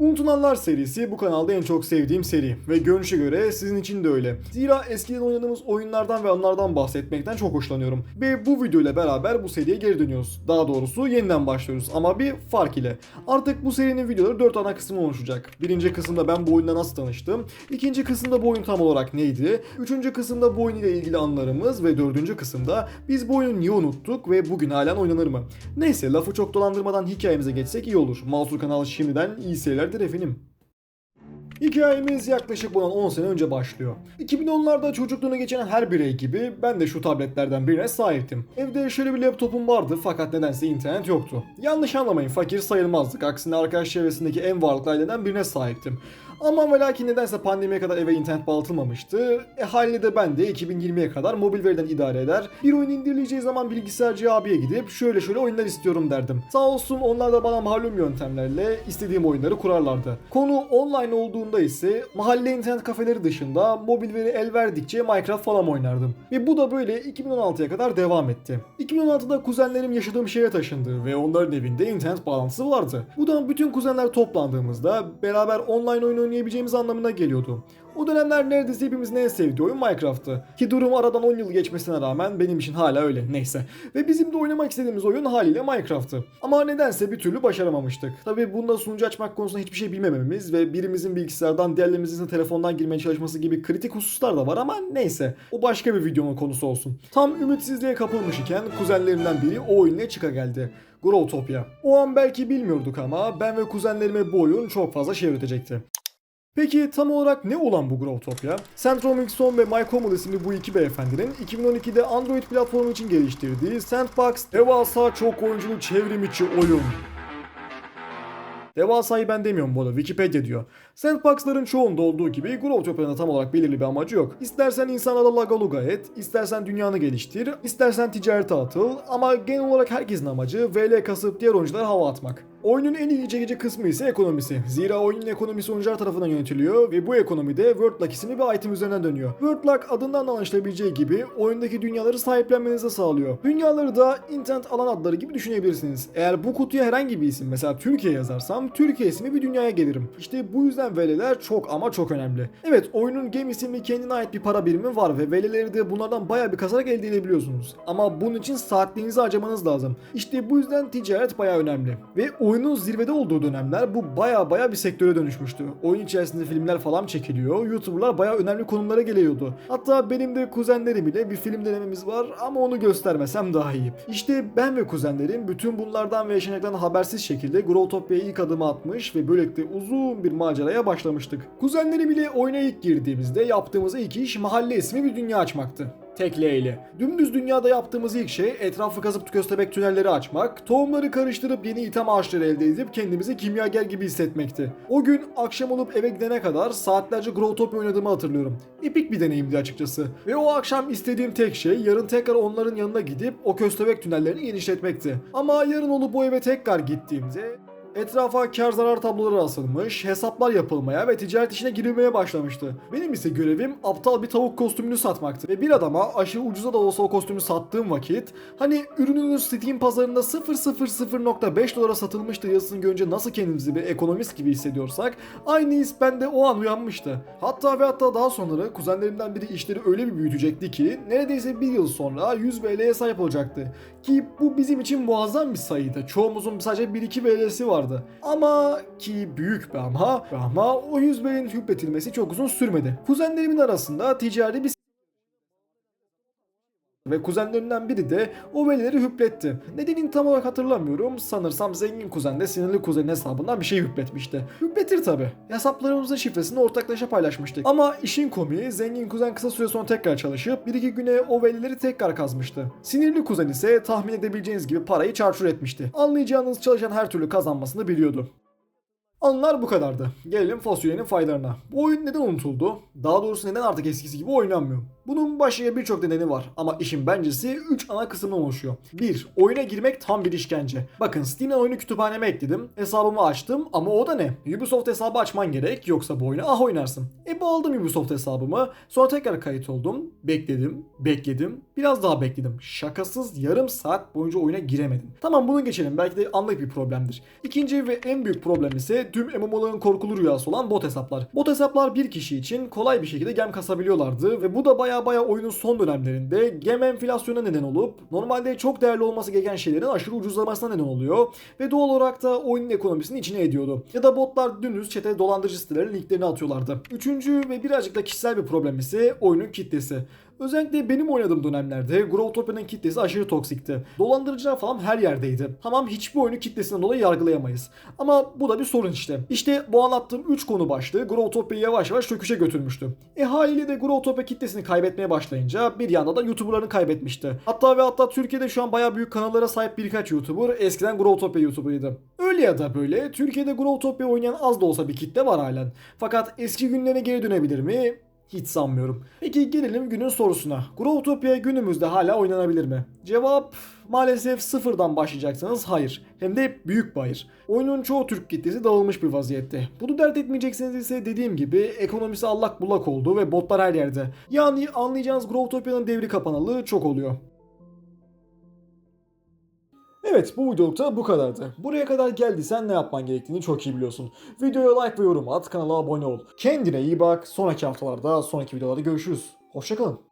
Unutulanlar serisi bu kanalda en çok sevdiğim seri ve görünüşe göre sizin için de öyle. Zira eskiden oynadığımız oyunlardan ve anlardan bahsetmekten çok hoşlanıyorum. Ve bu video ile beraber bu seriye geri dönüyoruz. Daha doğrusu yeniden başlıyoruz ama bir fark ile. Artık bu serinin videoları 4 ana kısmı oluşacak. Birinci kısımda ben bu oyunla nasıl tanıştım, ikinci kısımda bu oyun tam olarak neydi, üçüncü kısımda bu oyun ile ilgili anılarımız ve dördüncü kısımda biz bu oyunu niye unuttuk ve bugün halen oynanır mı? Neyse lafı çok dolandırmadan hikayemize geçsek iyi olur. Masur kanalı şimdiden iyi seyirlerdir efendim. Hikayemiz yaklaşık bundan 10 sene önce başlıyor. 2010'larda çocukluğunu geçen her birey gibi ben de şu tabletlerden birine sahiptim. Evde şöyle bir laptopum vardı fakat nedense internet yoktu. Yanlış anlamayın fakir sayılmazdık. Aksine arkadaş çevresindeki en varlıklı aileden birine sahiptim. Ama ve lakin nedense pandemiye kadar eve internet bağlatılmamıştı. E haliyle de ben de 2020'ye kadar mobil veriden idare eder. Bir oyun indirileceği zaman bilgisayarcı abiye gidip şöyle şöyle oyunlar istiyorum derdim. Sağ olsun onlar da bana malum yöntemlerle istediğim oyunları kurarlardı. Konu online olduğunda ise mahalle internet kafeleri dışında mobil veri el verdikçe Minecraft falan oynardım. Ve bu da böyle 2016'ya kadar devam etti. 2016'da kuzenlerim yaşadığım şehre taşındı ve onların evinde internet bağlantısı vardı. Bu da bütün kuzenler toplandığımızda beraber online oyun oynayabileceğimiz anlamına geliyordu. O dönemler neredeyse hepimizin en sevdiği oyun Minecraft'tı. Ki durum aradan 10 yıl geçmesine rağmen benim için hala öyle neyse. Ve bizim de oynamak istediğimiz oyun haliyle Minecraft'tı. Ama nedense bir türlü başaramamıştık. Tabi bunda sunucu açmak konusunda hiçbir şey bilmememiz ve birimizin bilgisayardan diğerlerimizin telefondan girmeye çalışması gibi kritik hususlar da var ama neyse. O başka bir videonun konusu olsun. Tam ümitsizliğe kapılmış iken kuzenlerimden biri o oyunla çıka geldi. Growtopia. O an belki bilmiyorduk ama ben ve kuzenlerime bu oyun çok fazla şey öğretecekti. Peki tam olarak ne olan bu Growtopia? Central Mixon ve Mike Hummel isimli bu iki beyefendinin 2012'de Android platformu için geliştirdiği Sandbox devasa çok oyunculu çevrim içi oyun. Devasayı ben demiyorum bu arada Wikipedia diyor. Sandbox'ların çoğunda olduğu gibi Growtopia'nın tam olarak belirli bir amacı yok. İstersen insanlara lagaluga et, istersen dünyanı geliştir, istersen ticarete atıl ama genel olarak herkesin amacı VL kasıp diğer oyunculara hava atmak. Oyunun en ilgi çekici kısmı ise ekonomisi. Zira oyunun ekonomisi oyuncular tarafından yönetiliyor ve bu ekonomide Wordlock isimli bir item üzerine dönüyor. Wordlock adından da anlaşılabileceği gibi oyundaki dünyaları sahiplenmenizi sağlıyor. Dünyaları da internet alan adları gibi düşünebilirsiniz. Eğer bu kutuya herhangi bir isim mesela Türkiye yazarsam Türkiye ismi bir dünyaya gelirim. İşte bu yüzden VL'ler çok ama çok önemli. Evet oyunun Game isimli kendine ait bir para birimi var ve VL'leri de bunlardan baya bir kazarak elde edebiliyorsunuz. Ama bunun için saatlerinizi harcamanız lazım. İşte bu yüzden ticaret baya önemli. Ve oyunun zirvede olduğu dönemler bu baya baya bir sektöre dönüşmüştü. Oyun içerisinde filmler falan çekiliyor. YouTuber'lar baya önemli konumlara geliyordu. Hatta benim de kuzenlerim ile bir film denememiz var ama onu göstermesem daha iyi. İşte ben ve kuzenlerim bütün bunlardan ve yaşanacaklardan habersiz şekilde Growtopia'ya ilk adımı atmış ve böylelikle uzun bir maceraya başlamıştık. Kuzenlerim ile oyuna ilk girdiğimizde yaptığımız ilk iş mahalle ismi bir dünya açmaktı. Tekleyle. Dümdüz dünyada yaptığımız ilk şey etrafı kazıp köstebek tünelleri açmak, tohumları karıştırıp yeni item ağaçları elde edip kendimizi kimyager gibi hissetmekti. O gün akşam olup eve gidene kadar saatlerce Growtopia oynadığımı hatırlıyorum. Epik bir deneyimdi açıkçası. Ve o akşam istediğim tek şey yarın tekrar onların yanına gidip o köstebek tünellerini genişletmekti. Ama yarın olup o eve tekrar gittiğimde Etrafa kar zarar tabloları asılmış, hesaplar yapılmaya ve ticaret işine girilmeye başlamıştı. Benim ise görevim aptal bir tavuk kostümünü satmaktı. Ve bir adama aşırı ucuza da olsa o kostümü sattığım vakit hani ürününüz Steam pazarında 0.00.5 dolara satılmıştır yazısını görünce nasıl kendimizi bir ekonomist gibi hissediyorsak aynı his bende o an uyanmıştı. Hatta ve hatta daha sonra kuzenlerimden biri işleri öyle bir büyütecekti ki neredeyse bir yıl sonra 100 VL'ye sahip olacaktı. Ki bu bizim için muazzam bir sayıydı. Çoğumuzun sadece 1-2 VL'si vardı. Ama ki büyük bir ama ama o 100 VL'nin hükmetilmesi çok uzun sürmedi. Kuzenlerimin arasında ticari bir ve kuzenlerimden biri de o velileri hüpletti. Nedenini tam olarak hatırlamıyorum. Sanırsam zengin kuzen de sinirli kuzenin hesabından bir şey hüpletmişti. Hüpletir tabi. Hesaplarımızın şifresini ortaklaşa paylaşmıştık. Ama işin komiği zengin kuzen kısa süre sonra tekrar çalışıp bir iki güne o velileri tekrar kazmıştı. Sinirli kuzen ise tahmin edebileceğiniz gibi parayı çarçur etmişti. Anlayacağınız çalışan her türlü kazanmasını biliyordu. Anılar bu kadardı. Gelelim fasulyenin faydalarına. Bu oyun neden unutuldu? Daha doğrusu neden artık eskisi gibi oynanmıyor? Bunun başka birçok nedeni var ama işin bencesi 3 ana kısımdan oluşuyor. 1. Oyuna girmek tam bir işkence. Bakın Steam'den oyunu kütüphaneme ekledim, hesabımı açtım ama o da ne? Ubisoft hesabı açman gerek yoksa bu oyunu ah oynarsın. E bağladım Ubisoft hesabımı, sonra tekrar kayıt oldum, bekledim, bekledim, biraz daha bekledim. Şakasız yarım saat boyunca oyuna giremedim. Tamam bunu geçelim belki de anlık bir problemdir. İkinci ve en büyük problem ise ve tüm MMO'ların korkulu rüyası olan bot hesaplar. Bot hesaplar bir kişi için kolay bir şekilde gem kasabiliyorlardı ve bu da baya baya oyunun son dönemlerinde gem enflasyona neden olup normalde çok değerli olması gereken şeylerin aşırı ucuzlamasına neden oluyor ve doğal olarak da oyunun ekonomisini içine ediyordu. Ya da botlar dümdüz çete dolandırıcı sitelerin linklerini atıyorlardı. Üçüncü ve birazcık da kişisel bir problem ise oyunun kitlesi. Özellikle benim oynadığım dönemlerde Growtopia'nın kitlesi aşırı toksikti. Dolandırıcılar falan her yerdeydi. Tamam hiçbir oyunu kitlesinden dolayı yargılayamayız. Ama bu da bir sorun işte. İşte bu anlattığım 3 konu başlığı Growtopia'yı yavaş yavaş çöküşe götürmüştü. E haliyle de Growtopia kitlesini kaybetmeye başlayınca bir yanda da YouTuber'larını kaybetmişti. Hatta ve hatta Türkiye'de şu an bayağı büyük kanallara sahip birkaç YouTuber eskiden Growtopia YouTuber'ıydı. Öyle ya da böyle Türkiye'de Growtopia oynayan az da olsa bir kitle var halen. Fakat eski günlerine geri dönebilir mi? Hiç sanmıyorum. Peki gelelim günün sorusuna. Growtopia günümüzde hala oynanabilir mi? Cevap maalesef sıfırdan başlayacaksanız hayır. Hem de büyük bir hayır. Oyunun çoğu Türk kitlesi dağılmış bir vaziyette. Bunu dert etmeyecekseniz ise dediğim gibi ekonomisi allak bullak oldu ve botlar her yerde. Yani anlayacağınız Growtopia'nın devri kapanalı çok oluyor. Evet bu videolukta bu kadardı. Buraya kadar geldiysen ne yapman gerektiğini çok iyi biliyorsun. Videoya like ve yorum at, kanala abone ol. Kendine iyi bak. Sonraki haftalarda, sonraki videolarda görüşürüz. Hoşçakalın.